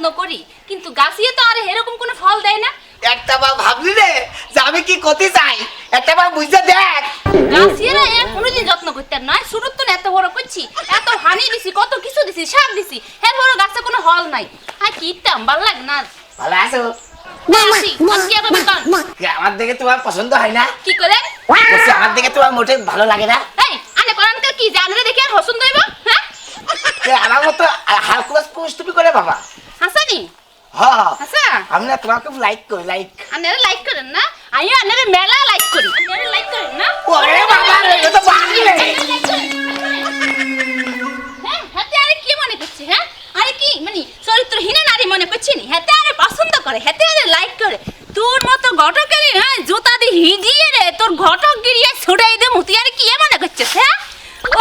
যত্ন করি কিন্তু গাছিয়ে তো আর এরকম কোনো ফল দেয় না। একটা বার ভাবলি রে যে আমি কি করতে চাই? একটা বার বুঝতে দেখ। গাছিয়েরা এর কোনোদিন যত্ন করতে নয়। শুরুর তো এত বড় করছি এত হানি দিছি কত কিছু দিছি সার দিছি হ্যাঁ বড় গাছে কোনো হল নাই। আর কি ইত্তাম ভালো লাগে না? ভালো আছো? আমার দেখে তোমার পছন্দ হয় না? কি করে আমার দেখে তোমার মোটে ভালো লাগে না? এই আনে কি জানরে দেখে আর পছন্দ হইব হ্যাঁ? এ, আমার মতো হালকুলাস পুষ তুমি করে বাবা। হ্যাঁ আমি না তোমাকে লাইক করি লাইক আনারা লাইক করেন না? আমিও আনারা মেলা লাইক করি। আনারা লাইক করেন না? ওরে বাবা রে এ তো বাড়লে হ্যাঁ হাতে আরে কি মনে করছে হ্যাঁ? আরে কি মানে চরিত্রহীন নারী মনে করছে নি? হাতে আরে পছন্দ করে হাতে আরে লাইক করে। তোর মতো ঘটকের হ্যাঁ জুতা দিয়ে হিজিয়ে রে তোর ঘটক গিরিয়ে ছুড়াই দে মুতি। আরে কি মনে করছিস হ্যাঁ? ও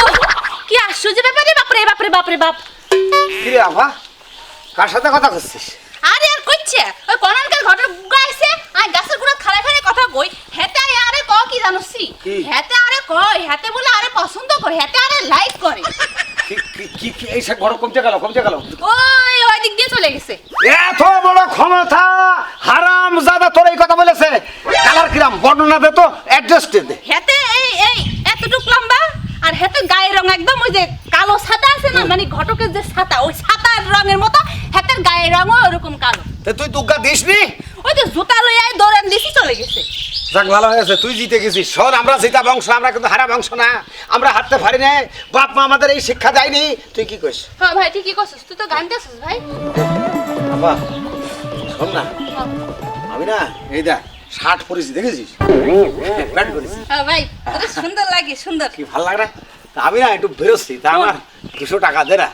কি আশ্চর্য ব্যাপার বাপরে বাপরে বাপরে বাপ। কি রে কার সাথে কথা করছিস? আরে আর কইছে? ওই কননকার ঘটক গাইছে? আর গাছের গুড়া খাড়া খাড়া কথা কই। হেতে আরে ক কি জানোসি হেতে আরে কয় হেতে বলে আরে পছন্দ করে। হেতে আরে লাইক করে। কি- কি- এই সব বড় কমতে গেল কমতে গেল। ওই ওই দিক দিয়ে চলে গেছে। এত বড় ক্ষমতা হারাম জাদা তোর এই কথা বলেছে। কালার কিরাম বর্ণনা দে তো অ্যাড্রেস দে। হেতে এই এই এতটুক লম্বা আর হেতে গায়ের রং একদম ওই যে না মানে ঘটকের যে ছাতা ওই ছাতার রঙের মতো হেতের গায়ের রঙও ওরকম কালো। তে তুই দুগ্গা দিস নি ওই যে জুতা লইয়া দৌড়ান দিছি চলে গেছে। যাক ভালো হয়েছে তুই জিতে গেছিস। শোন আমরা জিতা বংশ আমরা কিন্তু হারা বংশ না। আমরা হাঁটতে পারি না বাপ মা আমাদের এই শিক্ষা দেয়নি। তুই কি কইস? হ্যাঁ ভাই ঠিকই করছিস তুই তো গান দিয়েছিস ভাই। বাবা শোন না। আমি না এই দেখ শার্ট পরেছি দেখেছিস? প্যান্ট পরেছি। হ্যাঁ ভাই সুন্দর লাগে সুন্দর। কি ভালো লাগে না? আমি না একটু বেরোচ্ছি তা আমার দুশো টাকা দে না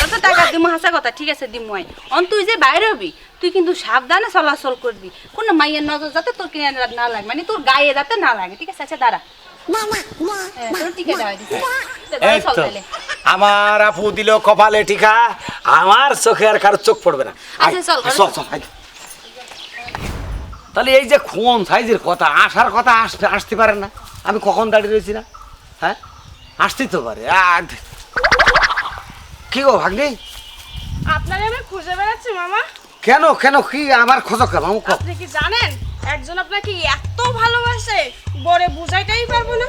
কত টাকা দিমু হাসা কথা ঠিক আছে দিমু আই। অন তুই যে বাইরে হবি তুই কিন্তু সাবধানে চলাচল করবি। কোন মাইয়ের নজর যাতে তোর কিনে না লাগে মানে তোর গায়ে যাতে না লাগে ঠিক আছে আচ্ছা দাঁড়া। হ্যাঁ। আমার আপু দিল কপালে টিকা আমার চোখে আর কারও চোখ পড়বে না। আচ্ছা। তাহলে এই যে কোন সাইজের কথা আসার কথা আসতে আসতে পারে না। আমি কখন দাঁড়িয়ে রয়েছি না? হ্যাঁ? আসতে তো পারে আর কি গো ভাগ্নি আপনাকে আমি খুঁজে বেড়াচ্ছি মামা কেন কেন কি আমার খোঁজো কেন। আপনি কি জানেন একজন আপনাকে এত ভালোবাসে বরে বুঝাইতেই পারব না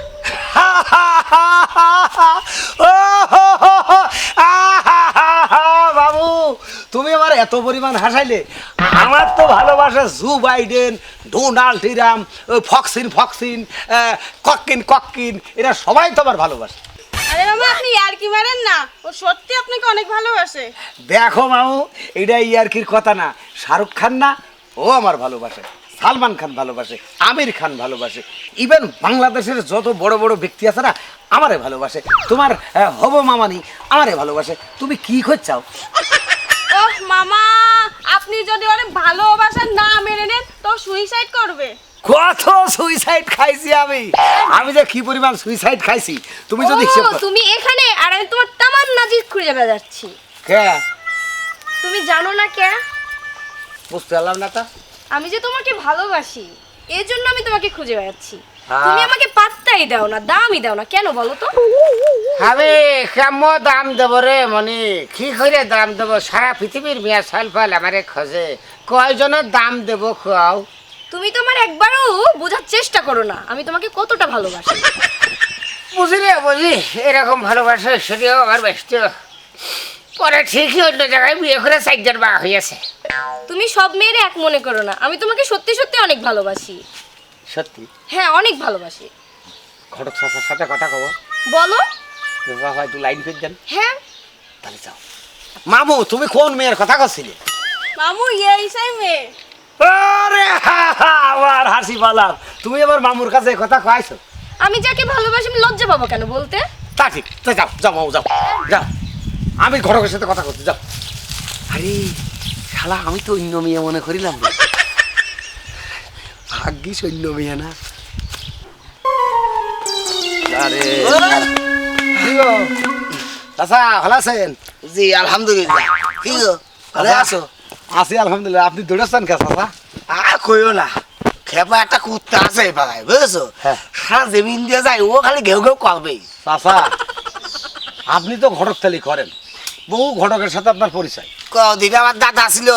বাবু তুমি আমার এত পরিমাণ হাসাইলে আমার তো ভালোবাসা জু বাইডেন ডোনাল্ড ট্রাম্প ফক্সিন ফক্সিন কক্কিন কক্কিন এরা সবাই তো আমার ভালোবাসে আরে মামা আপনি আর কি মারেন না? ও সত্যি আপনাকে অনেক ভালোবাসে। দেখো মামু এটা ইয়ার্কির কথা না। শাহরুখ খান না ও আমার ভালোবাসে। সালমান খান ভালোবাসে আমির খান ভালোবাসে। ইভেন বাংলাদেশের যত বড় বড় ব্যক্তি আছে না আমারে ভালোবাসে। তোমার হব মামানি আমারে ভালোবাসে। তুমি কি ওহ মামা আপনি যদি অনেক ভালোবাসা না মেনে নেন তো সুইসাইড করবে। কত সুইসাইড খাইছি আমি? আমি যে কি পরিমাণ সুইসাইড খাইছি? তুমি যদি হিসেব করো- তুমি এখানে আর আমি তোমার তামান্না জিত খুঁজে বেড়াচ্ছি কে? তুমি জানো না কে? বুঝতে পারলাম না তা। আমি যে তোমাকে ভালোবাসি এই জন্য আমি তোমাকে খুঁজে বেড়াচ্ছি। হ্যাঁ। তুমি আমাকে পাত্তাই দাও না দামই দাও না কেন বলো তো? আমি কেমন দাম দেবো রে মনি? কি করে দাম দেবো? সারা পৃথিবীর মেয়া সাল ফাল আমারে খোঁজে। কয়জনের দাম দেবো খাও তুমি তোমার একবারও বোঝার চেষ্টা করো না আমি তোমাকে কতটা ভালোবাসি। বুঝি রে বুঝি এরকম ভালোবাসা সেটিও আমার ব্যস্ত। পরে ঠিকই অন্য জায়গায় বিয়ে করে চারজন বা হয়েছে। তুমি সব মেয়েরে এক মনে করো না আমি তোমাকে সত্যি সত্যি অনেক ভালোবাসি। সত্যি? হ্যাঁ অনেক ভালোবাসি। ঘটক চাচার সাথে কথা কব। বলো। বাবা একটু লাইন করে দেন। হ্যাঁ। তাহলে যাও। মামু তুমি কোন মেয়ের কথা করছিলে মামু সেই মেয়ে। আরে হা, হা, আমার হাসি পালাম তুমি আমার মামুর কাছে কথা কয়েছো আমি যাকে ভালোবাসি আমি লজ্জা পাবো কেন বলতে? তা ঠিক তা যাও যাও মামু যাও যাও। আমি ঘটকের সাথে কথা করতে যাও। আরে শালা আমি তো অন্য মেয়ে মনে করিলাম। ভাগ্যিস অন্য মেয়ে না। আরে। চাচা ভালো আছেন? জি আলহামদুলিল্লাহ। কি গো? ভালো আছো? আছি আলহামদুলিল্লাহ। আপনি দৌড়াচ্ছেন কে চাচা? আর কইও না। খেপা একটা কুত্তা আছে ভাই বুঝেছ? হ্যাঁ। সারা জমিন দিয়ে যায় ও খালি ঘেউ ঘেউ করবেই চাচা আপনি তো ঘটক তালি করেন। বহু ঘটকের সাথে আপনার পরিচয়। কদিন আমার দাদা ছিল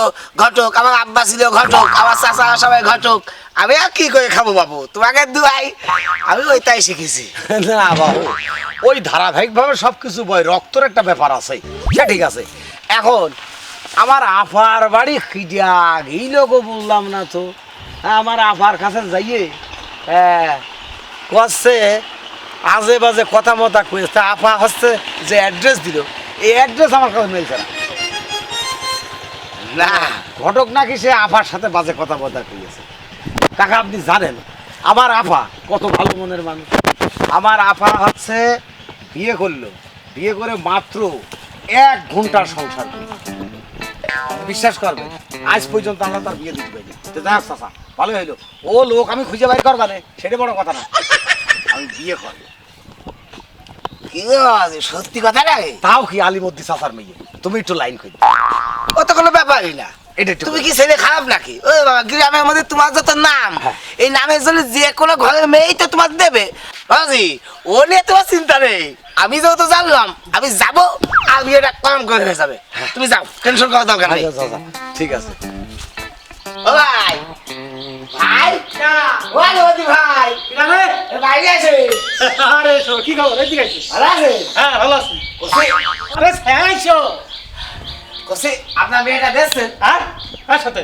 ঘটক আমার আব্বা ছিল ঘটক আমার চাচা সবাই ঘটক। আমি আর কি করে খাব বাবু? তোমাকে দুয়াই আমি ওইটাই শিখেছি। না বাবু ওই ধারাবাহিকভাবে সব কিছু বই রক্তর একটা ব্যাপার আছে। সে ঠিক আছে। এখন আমার আফার বাড়ি খিজা এই লোকও বললাম না তো। হ্যাঁ, আমার আফার কাছে যাইয়ে হ্যাঁ কচ্ছে আজে বাজে কথা মতা কয়েছে আফা হচ্ছে যে অ্যাড্রেস দিল এই অ্যাড্রেস আমার কাছে মিলছে না। না ঘটক নাকি সে আফার সাথে বাজে কথা বথা কইয়েছে কাকা আপনি জানেন আমার আফা কত ভালো মনের মানুষ। আমার আফা হচ্ছে বিয়ে করল। বিয়ে করে মাত্র এক ঘণ্টার সংসার করল। বিশ্বাস করবেন আজ পর্যন্ত আমরা তার বিয়ে দিতে পারিনি। তো যাক চাচা ভালো হইল। ও লোক আমি খুঁজে বাইর করবা না সেটা বড় কথা না। আমি বিয়ে করব। সত্যি কথা লাগে তাও কি আলিমদ্দি মেয়ে? তুমি একটু লাইন খুঁজে ও তো কোনো ব্যাপারই না। এটা তুমি কি ছেলে খারাপ নাকি? ও বাবা গ্রামের মধ্যে তোমার যত নাম হ্যাঁ। এই নামের জন্য যে কোনো ঘরের মেয়েই তো তোমার দেবে। বাবাজি ও নিয়ে তোমার চিন্তা নেই। আমি যেহেতু জানলাম আমি যাব। আর বিয়েটা কম করে হয়ে যাবে। তুমি যাও টেনশন করার দরকার নেই। আচ্ছা, ঠিক আছে। ও ভাই। ভাই ভাই। বাইরে আছে। আরে শো, কি খবর? এদিকে আছিস ভালো আছে হ্যাঁ ভালো আছি। কোসে? আরে কোসে আপনার মেয়েটা দেখছেন? হ্যাঁ কার সাথে?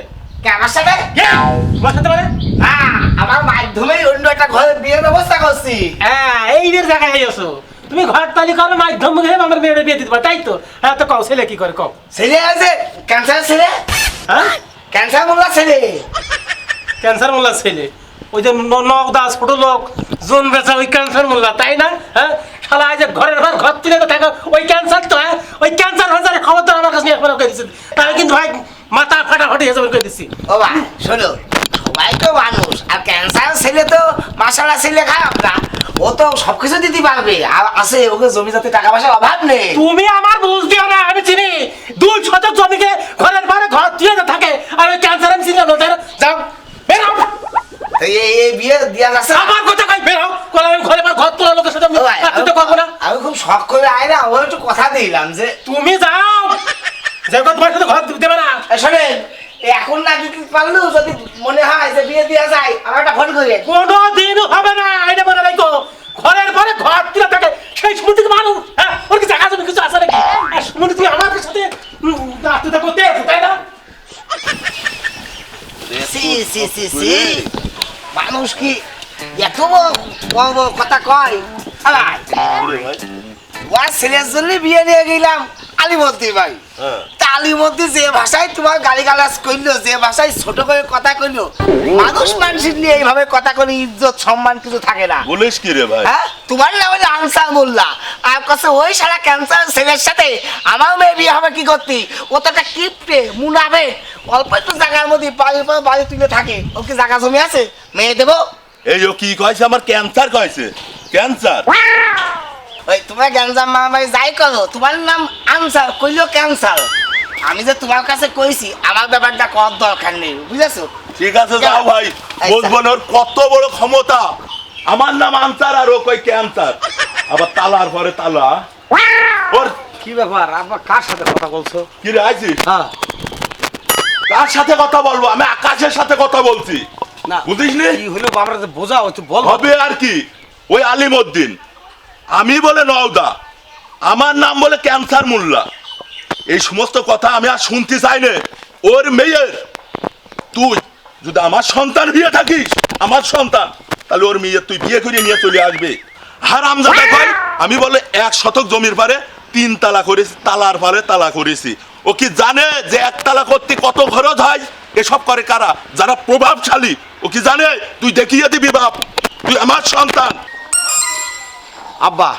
আমার সাথে? তোমার সাথে মানে? হ্যাঁ আমার মাধ্যমেই অন্য একটা ঘরের বিয়ের ব্যবস্থা করছি। হ্যাঁ এই জায়গায় আছো তুমি ঘর তালি করো মাধ্যম মুখে আমার মেয়ের বিয়ে দিতে তাই তো? হ্যাঁ তো কও ছেলে কি করে কও? ছেলে আছে? ক্যান্সার ছেলে? হ্যাঁ? ক্যান্সার মোল্লা ছেলে? ক্যান্সার মোল্লা ছেলে। ওই যে নখ দাস ছোট লোক জোন বেচা ওই ক্যান্সার মোল্লা তাই না? হ্যাঁ? শালা যে ঘরের ঘর ঘর তুলে তো থাকো ওই ক্যান্সার তো হ্যাঁ? ওই ক্যান্সার হাজারের খবর তো আমার কাছে নিয়ে একবার করে দিচ্ছি তাহলে কিন্তু ভাই মাথা ফাটাফাটি হয়ে যাবে করে দিচ্ছি ও ভাই শোনো সবাই তো মানুষ। আর ক্যান্সার ছেলে তো মাসালা ছেলে খারাপ না। ও তো সবকিছু দিতে পারবে। আর আছে ওকে জমি জাতি টাকা পয়সার অভাব নেই। তুমি আমার বুঝ দিও না আমি চিনি। দুই শতক জমিকে ঘরের বাইরে ঘর তুলে তো থাকে। আর ওই ক্যান্সার আমি চিনি না তাই যাও বেরো তো এই এই বিয়ে দিয়া যাচ্ছে না? আমার কথা কই বেরো কোন আমি ঘরে বাইরে ঘর তোলা লোকের সাথে আমি ও ভাই, রাখতে না। আমি খুব শখ করে আয় না ও একটু কথা দিলাম যে তুমি যাও। যে তোমার সাথে ঘর দেবে পারা শোনেন এখন না দিতে পারলেও যদি মনে হয় যে বিয়ে দেওয়া যায় আমার একটা ফোন করে কোনো দিন হবে না এটা মনে রাখো। ঘরের পরে ঘর তুলে থাকে। সেই মানুষ হ্যাঁ ওর কি জায়গা জমি কিছু আছে নাকি? তুমি আমার সাথে রাত্রিটা করতে আছো তাই না? সি সি সি সি। মানুষ কি এত কথা কয়? আলাই। ছেলের জন্য বিয়ে নিয়ে গেলাম আলিমদ্দি ভাই। তা মধ্যে যে ভাষায় তোমার গালি গালাজ করল যে ভাষায় ছোট করে কথা কইলো মানুষ মানুষের নিয়ে এইভাবে কথা করে ইজ্জত সম্মান কিছু থাকে না। বলিস কি রে ভাই? হ্যাঁ? তোমার নাম হলো আনসার মোল্লা। আর কাছে ওই সারা ক্যান্সার ছেলের সাথে আমার মেয়ে বিয়ে হবে কি করতি? ও তো একটা কিপটে মুনাবে অল্প একটু জায়গার মধ্যে বাড়ির পর বাড়ি তুলে থাকে। ও কি জায়গা জমি আছে? মেয়ে দেবো? এই ও কি কয়েছে আমার ক্যান্সার কয়েছে ক্যান্সার ওই তোমার গ্যাঞ্জাম মামাই যাই করো তোমার নাম আনসার কইলো ক্যান্সার আমি যে তোমার কাছে কইছি আমার ব্যাপারটা কর দরকার নেই বুঝেছ? ঠিক আছে যাও ভাই বুঝব না কত বড় ক্ষমতা। আমার নাম আনসার আর ও কই ক্যান্সার আবার তালার পরে তালা। ওর কি ব্যাপার? আবার কার সাথে কথা বলছো? কি রে আইছিস হ্যাঁ। কার সাথে কথা বলব? আমি আকাশের সাথে কথা বলছি। না বুঝিস নি? কি হলো বাবার বোঝাও একটু বল হবে আর কি? ওই আলিমউদ্দিন। আমি বলে নওদা। আমার নাম বলে ক্যান্সার মোল্লা। এই সমস্ত কথা আমি আর শুনতে চাই না ওর মেয়ের, তুই যদি আমার সন্তান বিয়ে থাকিস, আমার সন্তান, তাহলে ওর মেয়ের তুই বিয়ে করে নিয়ে চলে আসবে। হারাম জাদা কয় আমি বলে এক শতক জমির পারে তিন তালা করেছি, তালার পারে তালা করেছি। ও কি জানে যে এক তালা করতে কত খরচ হয়? এসব করে কারা? যারা প্রভাবশালী, ও কি জানে? তুই দেখিয়ে দিবি বাপ, তুই আমার সন্তান। আব্বা,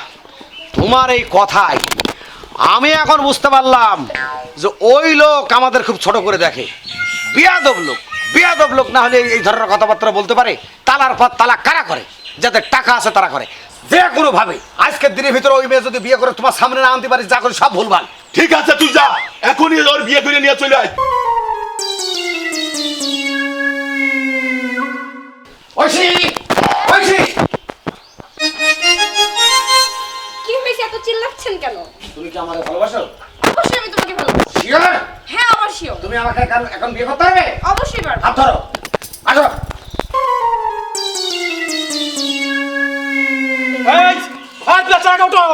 তোমার এই কথাই আমি এখন বুঝতে পারলাম যে ওই লোক আমাদের খুব ছোট করে দেখে। বিয়াদব লোক বিয়াদব লোক না হলে এই ধরনের কথাবার্তা বলতে পারে? তালার পর তালা কারা করে? যাদের টাকা আছে তারা করে। যে কোনো ভাবে। আজকের দিনের ভিতরে ওই মেয়ে যদি বিয়ে করে তোমার সামনে না আনতে পারি যা করে সব ভুলভাল। ঠিক আছে তুই যা। এখনই ওর বিয়ে করে নিয়ে চলে আয়। ঐশী! এত চিল্লাচ্ছেন কেন? তুমি কি আমাকে ভালোবাসো? অবশ্যই আমি তোমাকে ভালোবাসি। শিওর হ্যাঁ তুমি আমাকে এখন- বিয়ে করতে হবে অবশ্যই পারব। হাত ধরো। আসো এই হাত বেচা ওটো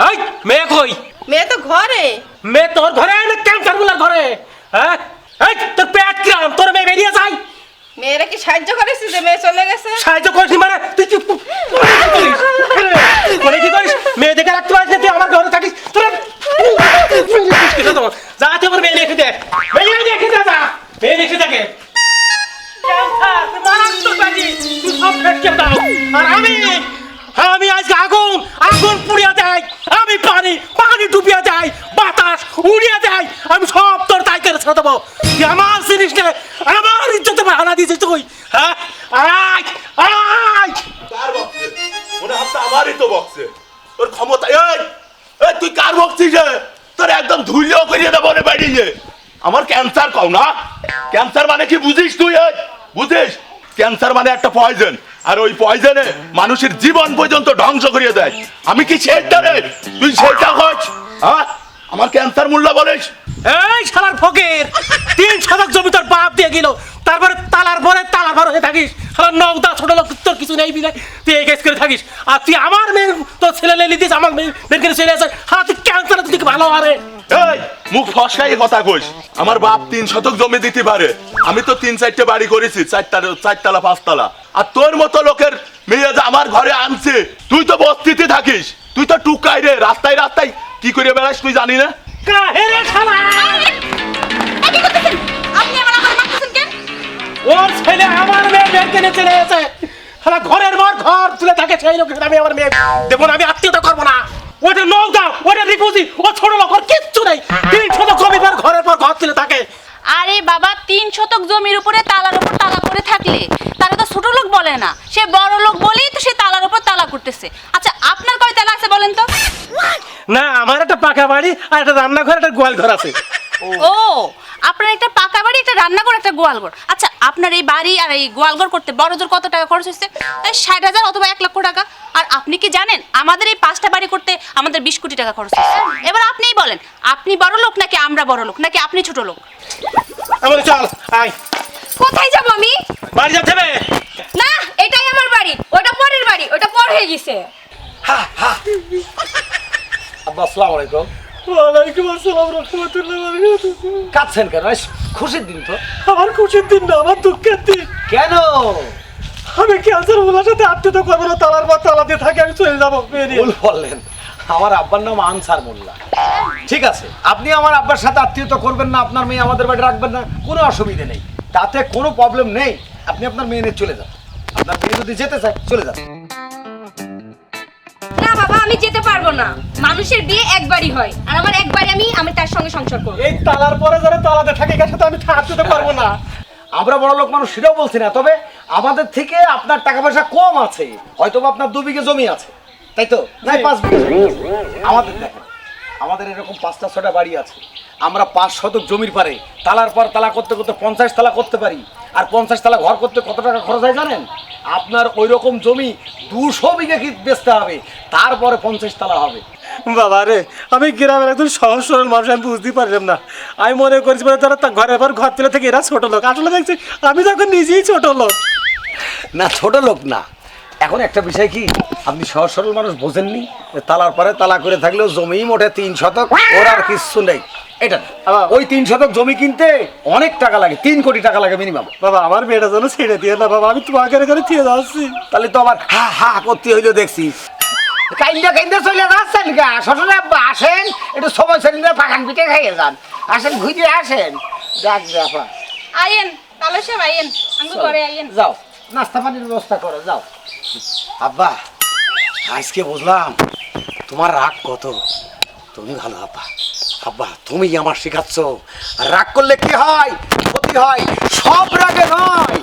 এই মেয়ে কই? মেয়ে তো ঘরে। মেয়ে তোর ঘরে না ক্যান্সারগুলার ঘরে? হ্যাঁ? এই তোর পেট কিরাম তোর মেয়ে বেরিয়ে যায়? মেয়েরা কি সাহায্য করেছে যে মেয়ে চলে গেছে? সাহায্য করিস মানে? তুই চুপ মানে কি করিস? মেয়ে দেখে রাখতে পারিস তুই আমার ঘরে থাকিস। তোরা যা তুই আমার মেয়ে রেখে দে। মেয়ে রেখে দে যা। মেয়ে রেখে দেখে আর আমি আমি আজকে আগুন আগুন পুড়িয়ে দেয়। আমি পানি পানি ডুবিয়ে দেয় বাতাস উড়িয়ে দেয় আমি সব তোর তাই করে ছেড়ে দেবো। তুই আমার জিনিস নে আমার ইজ্জতে হানা দিয়েছিস তুই হ্যাঁ? আয় আয়। মনে হচ্ছে আমারই তো বক্সে। তোর ক্ষমতা এই এই, তুই কার বক্সিস তোর একদম ধুইলেও করিয়ে দেবো রে আমার ক্যান্সার কও না? ক্যান্সার মানে কি বুঝিস তুই? বুঝিস? ক্যান্সার মানে একটা পয়জন আর ওই পয়জনে মানুষের জীবন পর্যন্ত ধ্বংস করিয়ে দেয়। আমি কি সেটা রে? তুই সেটা হচ্ছ হ্যাঁ আমার ক্যান্সার মূল্য বলিস? এই শালার ফকির, তিন শতক জমি তোর বাপ দিয়ে গেল। তারপরে তালার পরে তালার ভর হয়ে থাকিস। শালার নৌদা ছোট লোক তোর কিছু নেই বিলে তুই এই কেস করে থাকিস। আর তুই আমার মেয়ের তোর ছেলে লেলি দিস আমার মেয়ে মেয়ের করে চলে আসে হ্যাঁ তুই ক্যান্সার তুই ভালো আরে এই মুখ ফসকাই কথা কইস। আমার বাপ তিন শতক জমি দিতে পারে। আমি তো তিন চারটে বাড়ি করেছি চারটা চারতলা পাঁচতলা। আর তোর মতো লোকের মেয়ে যে আমার ঘরে আনছে তুই তো বস্তিতে থাকিস। তুই তো টুকাই রে রাস্তায় রাস্তায় কি করে বেড়াস তুই জানি না? কাহেরে শালা? ওর ছেলে আমার মেয়ে বের কিনে চলে এসে শালা ঘরের পর ঘর তুলে থাকে সেই লোক আমি আমার মেয়ে দেবো না আমি আত্মীয়তা করব না। ওটা নৌকা ওটা রিপুজি ও ছোট লোক ওর কিচ্ছু নেই। তিন শত জমিদার ঘরের পর ঘর তুলে থাকে। আরে বাবা তিন শতক জমির উপরে তালার উপর তালা করে থাকলে তারা তো ছোট লোক বলে না। সে বড় লোক বলেই তো সে তালার উপর তালা করতেছে। আচ্ছা আপনার কয় তালা আছে বলেন তো? না আমার একটা পাকা বাড়ি আর একটা রান্নাঘর একটা গোয়াল ঘর আছে। ও আপনার একটা পাকা বাড়ি একটা রান্নাঘর একটা গোয়ালঘর। আচ্ছা আপনার এই বাড়ি আর এই গোয়ালঘর করতে বড় জোর কত টাকা খরচ হচ্ছে এই ষাট হাজার অথবা এক লক্ষ টাকা। আর আপনি কি জানেন আমাদের এই পাঁচটা বাড়ি করতে আমাদের বিশ কোটি টাকা খরচ হচ্ছে এবার আপনিই বলেন আপনি বড় লোক নাকি আমরা বড় লোক নাকি আপনি ছোট লোক? চল আয়। কোথায় যাব আমি? বাড়ি যেতে হবে না এটাই আমার বাড়ি ওটা পরের বাড়ি ওটা পর হয়ে গেছে। আব্বা আসসালামু আলাইকুম। ওয়ালাইকুম আসসালাম রহমতুল্লাহ কাঁদছেন কেন? খুশির দিন তো। আমার খুশির দিন না আমার দুঃখের দিন। কেন? আমি ক্যান্সার ওগুলোর সাথে আত্মীয়তা করব না? তালার পর তালা দিয়ে থাকে আমি চলে যাব বেরিয়ে ভুল বললেন। আমার আব্বার নাম আনসার মোল্লা। ঠিক আছে আপনি আমার আব্বার সাথে আত্মীয়তা করবেন না আপনার মেয়ে আমাদের বাড়ি রাখবেন না কোনো অসুবিধে নেই। তাতে কোনো প্রবলেম নেই। আপনি আপনার মেয়ে নিয়ে চলে যান। আপনার মেয়ে যদি যেতে চায় চলে যান। বাবা আমি যেতে পারব না। মানুষের বিয়ে একবারই হয়। আর আমার একবারই আমি আমি তার সঙ্গে সংসার করব। এই তালার পরে যারা তালাতে থাকে এর তো আমি থাকতে পারব না। আমরা বড় লোক মানুষ সেটাও বলছি না। তবে আমাদের থেকে আপনার টাকা পয়সা কম আছে। হয়তো আপনার দু বিঘে জমি আছে। তাই তো? নাই পাঁচ বিঘে জমি আমাদের দেখেন আমাদের এরকম পাঁচটা ছটা বাড়ি আছে। আমরা পাঁচ শতক জমির পারে তালার পর তালা করতে করতে পঞ্চাশ তালা করতে পারি। আর পঞ্চাশ তালা ঘর করতে কত টাকা খরচ হয় জানেন? আপনার ওই রকম জমি দুশো বিঘে কি বেচতে হবে? তারপরে পঞ্চাশ তালা হবে। বাবা রে আমি গ্রামের একজন সহজ সরল মানুষ আমি বুঝতেই পারলাম না। আমি মনে করছি মানে তারা ঘরের পর ঘর তুলে থেকে এরা ছোট লোক। আসলে দেখছি আমি তখন নিজেই ছোট লোক। না ছোট লোক না। এখন একটা বিষয় কি? আপনি সহজ সরল মানুষ বোঝেননি? তালার পরে তালা করে থাকলেও জমি মোটে তিন শতক ওর আর কিচ্ছু নেই। এটা ওই তিন শতক জমি কিনতে অনেক টাকা লাগে তিন কোটি টাকা লাগে মিনিমাম বাবা আমার মেয়েটা যেন ছেড়ে দিয়ে না বাবা আমি তোমাকে করে দিয়ে যাচ্ছি। তাহলে তো আবার হা হা করতে হইল দেখছি। কাইন্দা কাইন্দা চলে যাচ্ছেন গা। শ্বশুর আব্বা আসেন একটু সময় সেদিন পাখান পিঠে খাইয়ে যান। আসেন ঘুরে আসেন। যাক যাফা আইয়েন তাহলে সব আইয়েন আমি ঘরে আইয়েন। যাও। নাস্তা পানির ব্যবস্থা করো, যাও। আব্বা, আজকে বুঝলাম তোমার রাগ কত। তুমি ভালো, আব্বা। আব্বা, তুমি আমার শেখাচ্ছ। রাগ করলে কি হয়? ক্ষতি হয়? সব রাগে নয়